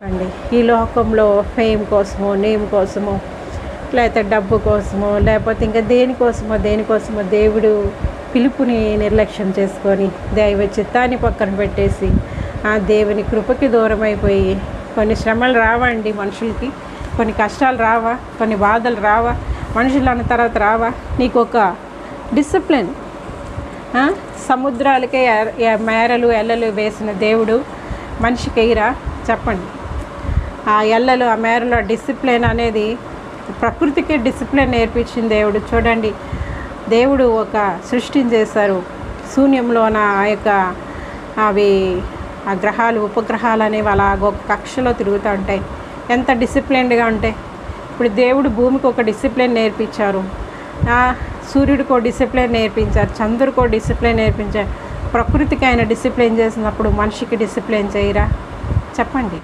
అండి ఈ లోకంలో ఫేమ్ కోసమో నేమ్ కోసమో లేకపోతే డబ్బు కోసమో లేకపోతే ఇంకా దేనికోసమో దేనికోసమో దేవుడు పిలుపుని నిర్లక్ష్యం చేసుకొని దైవ చిత్తాన్ని పక్కన పెట్టేసి ఆ దేవుని కృపకి దూరం అయిపోయి కొన్ని శ్రమలు రావండి మనుషులకి? కొన్ని కష్టాలు రావా? కొన్ని బాధలు రావా? మనుషులు అన్న తర్వాత రావా? నీకు ఒక డిసిప్లిన్. సముద్రాలకే మేరలు ఎల్లలు వేసిన దేవుడు మనిషికి ఎయిరా? చెప్పండి. ఆ ఎల్లలు ఆ మేరలో డిసిప్లిన్ అనేది ప్రకృతికి డిసిప్లిన్ నేర్పించింది దేవుడు. చూడండి దేవుడు ఒక సృష్టిని చేశారు. శూన్యంలోన ఆ యొక్క అవి ఆ గ్రహాలు ఉపగ్రహాలు అనేవి అలా ఒక కక్షలో తిరుగుతూ ఉంటాయి. ఎంత డిసిప్లిన్డ్గా ఉంటాయి ఇప్పుడు దేవుడు భూమికి ఒక డిసిప్లిన్ నేర్పించారు. ఆ సూర్యుడికి ఒక డిసిప్లిన్ నేర్పించారు. చంద్రుడికి ఒక డిసిప్లిన్ నేర్పించారు. ప్రకృతికి ఆయన డిసిప్లిన్ చేసినప్పుడు మనిషికి డిసిప్లిన్ చేయరా? చెప్పండి.